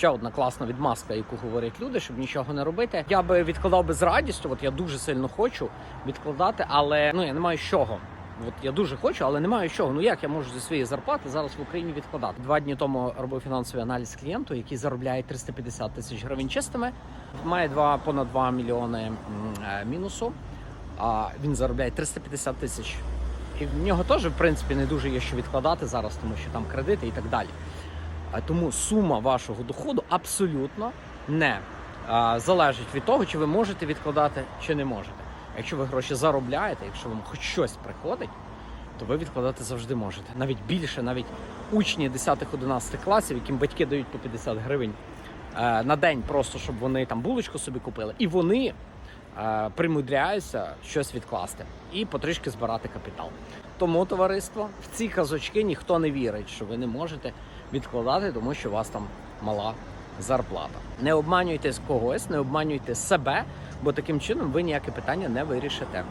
ще одна класна відмазка, яку говорять люди, щоб нічого не робити. Я би відкладав би з радістю. От я дуже сильно хочу відкладати, але ну я не маю чого. От я дуже хочу, але не маю чого. Ну як я можу зі своєї зарплати зараз в Україні відкладати? Два дні тому робив фінансовий аналіз клієнту, який заробляє 350 тисяч гривень чистими, має два понад 2 мільйони е, мінусу. А він заробляє 350 тисяч. І в нього теж, в принципі, не дуже є що відкладати зараз, тому що там кредити і так далі. Тому сума вашого доходу абсолютно не залежить від того, чи ви можете відкладати, чи не можете. Якщо ви гроші заробляєте, якщо вам хоч щось приходить, то ви відкладати завжди можете. Навіть більше, навіть учні 10-11 класів, яким батьки дають по 50 гривень е, на день, просто щоб вони там булочку собі купили, і вони е, примудряються щось відкласти і потрішки збирати капітал. Тому, товариство, в ці казочки ніхто не вірить, що ви не можете відкладати, тому що у вас там мала зарплата. Не обманюйте когось, не обманюйте себе, бо таким чином ви ніяке питання не вирішите.